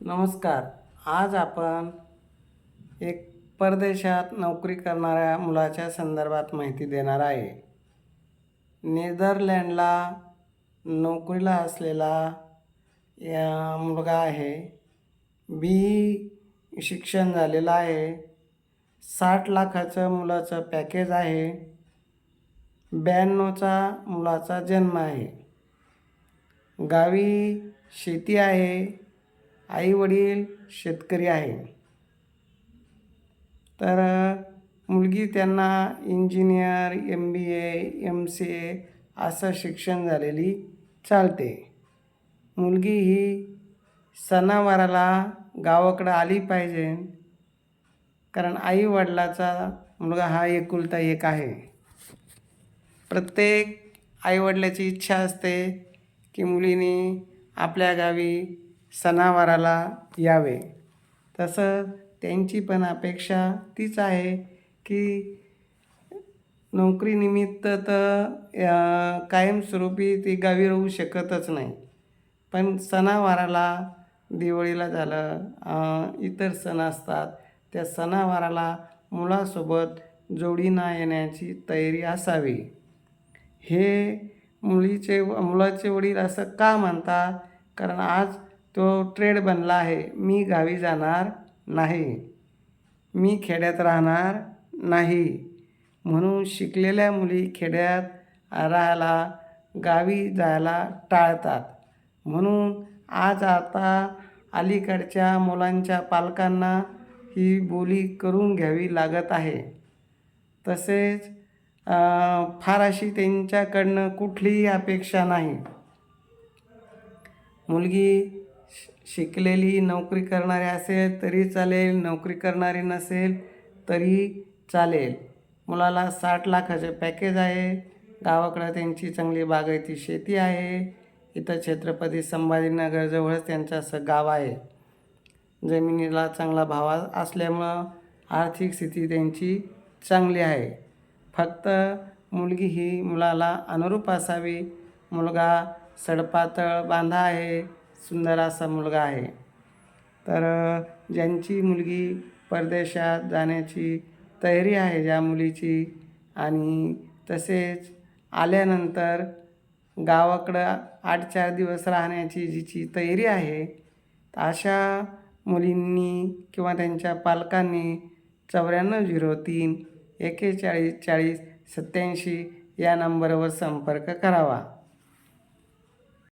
नमस्कार. आज आपण एक परदेशात नोकरी करणाऱ्या मुलाच्या संदर्भात माहिती देणार आहे. नेदरलँडला नोकरीला असलेला या मुलगा आहे. बी शिक्षण झालेलं आहे. साठ लाखाचं मुलाचं पॅकेज आहे. ब्याण्णवचा मुलाचा जन्म आहे. गावी शेती आहे. आई वडील शेतकरी आहे. तर मुलगी त्यांना engineer M B A M C A असं शिक्षण झालेली चालते. मुलगी ही सणावाराला गावाकडं आली पाहिजे. कारण आई वडिलाचा मुलगा हा एकुलता एक आहे. प्रत्येक आईवडिलाची इच्छा असते की मुलीने आपल्या गावी सणावाराला यावे. तसं त्यांची पण अपेक्षा तीच आहे की नोकरीनिमित्त तर कायमस्वरूपी ती गावी राहू शकतच नाही. पण सणावाराला दिवाळीला झालं इतर सण असतात त्या सणावाराला मुलासोबत जोडीना येण्याची तयारी असावी. हे मुलीचे मुलाचे वडील असं का म्हणतात? कारण आज तो ट्रेड बनला आहे. मी गावी जाणार नाही. मी खेड्यात राहणार नाही. म्हणून शिकलेल्या मुली खेड्यात राहायला गावी जायला टाळतात. म्हणून आज आता अलीकडच्या मुलांच्या पालकांना ही बोली करून घ्यावी लागत आहे. तसेच फार अशी त्यांच्याकडनं कुठलीही अपेक्षा नाही. मुलगी शिकलेली नोकरी करणारी असेल तरी चालेल. नोकरी करणारी नसेल तरी चालेल. मुलाला साठ लाखाचे पॅकेज आहे. गावाकडं त्यांची चांगली बागायती शेती आहे. इथं छत्रपती संभाजीनगरजवळच त्यांचं असं गाव आहे. जमिनीला चांगला भाव असल्यामुळं आर्थिक स्थिती त्यांची चांगली आहे. फक्त मुलगी ही मुलाला अनुरूप असावी. मुलगा सडपातळ बांधा आहे. सुंदर असा मुलगा आहे. तर ज्यांची मुलगी परदेशात जाण्याची तयारी आहे ज्या मुलीची आणि तसेच आल्यानंतर गावाकडं आठ चार दिवस राहण्याची जिची तयारी आहे अशा मुलींनी किंवा त्यांच्या पालकांनी चौऱ्याण्णव झिरो तीन एकेचाळीस चाळीस सत्याऐंशी या नंबरवर संपर्क करावा.